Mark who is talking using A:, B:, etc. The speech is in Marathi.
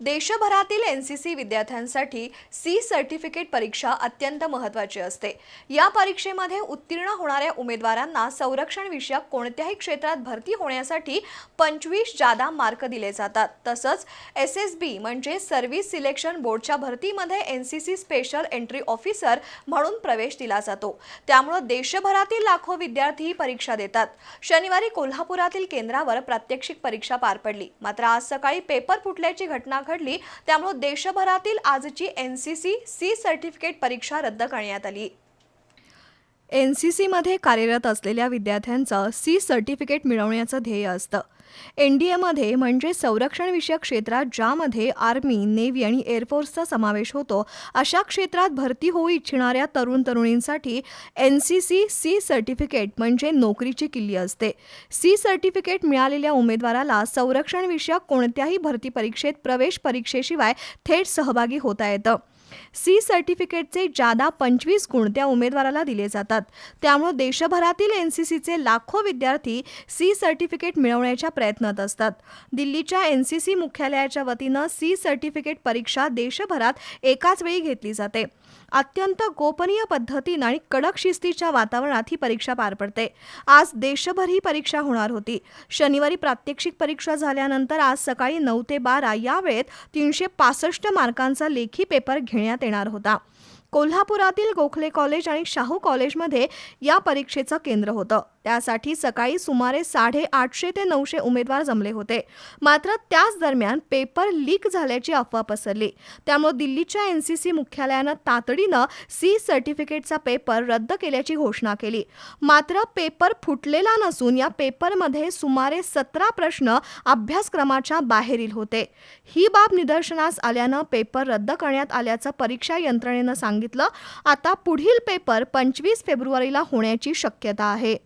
A: देशभरातील एन सी सी विद्यार्थ्यांसाठी सी सर्टिफिकेट परीक्षा अत्यंत महत्त्वाची असते. या परीक्षेमध्ये उत्तीर्ण होणाऱ्या उमेदवारांना संरक्षण विषयक कोणत्याही क्षेत्रात भरती होण्यासाठी पंचवीस जादा मार्क दिले जातात. तसंच एस एस बी म्हणजे सर्व्हिस सिलेक्शन बोर्डच्या भरतीमध्ये N C C special entry officer म्हणून प्रवेश दिला जातो. त्यामुळं देशभरातील लाखो विद्यार्थी ही परीक्षा देतात. शनिवारी कोल्हापुरातील केंद्रावर प्रात्यक्षिक परीक्षा पार पडली. मात्र आज सकाळी पेपर फुटल्याची घटना घडली त्यामुळे देशभरातील आजची N C C C certificate परीक्षा रद्द करण्यात आली. एन सी सीमध्ये कार्यरत असलेल्या विद्यार्थ्यांचं सी सर्टिफिकेट मिळवण्याचं ध्येय असतं. एन डी एमध्ये म्हणजे संरक्षणविषयक क्षेत्रात ज्यामध्ये आर्मी नेव्ही आणि एअरफोर्सचा समावेश होतो अशा क्षेत्रात भरती होऊ इच्छिणाऱ्या तरुण तरुणींसाठी N C C C certificate म्हणजे नोकरीची किल्ली असते. सी सर्टिफिकेट मिळालेल्या उमेदवाराला संरक्षणविषयक कोणत्याही भरती परीक्षेत प्रवेश परीक्षेशिवाय थेट सहभागी होता येतं. सी सर्टिफिकेटचे जादा पंचवीस गुण त्या उमेदवाराला दिले जातात. त्यामुळे देशभरातील एन सी सीचे लाखो विद्यार्थी सी सर्टिफिकेट मिळवण्याच्या प्रयत्नात असतात. दिल्लीच्या एन सी सी मुख्यालयाच्या वतीनं सी सर्टिफिकेट परीक्षा देशभरात एकाच वेळी घेतली जाते. अत्यंत गोपनीय पद्धतीनं आणि कडक शिस्तीच्या वातावरणात ही परीक्षा पार पडते. आज देशभर ही परीक्षा होणार होती. शनिवारी प्रात्यक्षिक परीक्षा झाल्यानंतर आज सकाळी नऊ ते बारा या वेळेत तीनशे पासष्ट मार्कांचा लेखी पेपर घेण्यात घेण्यात येणार होता. कोल्हापुरातील गोखले कॉलेज आणि शाहू कॉलेजमध्ये या परीक्षेचं केंद्र होतं. त्यासाठी सकाळी सुमारे साडे आठशे ते नऊशे उमेदवार जमले होते. मात्र त्याच दरम्यान पेपर लीक झाल्याची अफवा पसरली. त्यामुळे दिल्लीच्या एन सी सी मुख्यालयानं तातडीनं सी सर्टिफिकेटचा पेपर रद्द केल्याची घोषणा केली. मात्र पेपर फुटलेला नसून या पेपरमध्ये सुमारे सतरा प्रश्न अभ्यासक्रमाच्या बाहेरील होते. ही बाब निदर्शनास आल्यानं पेपर रद्द करण्यात आल्याचं परीक्षा यंत्रणेनं सांगितलं. आता पुढील पेपर पंचवीस फेब्रुवारीला होण्याची शक्यता आहे.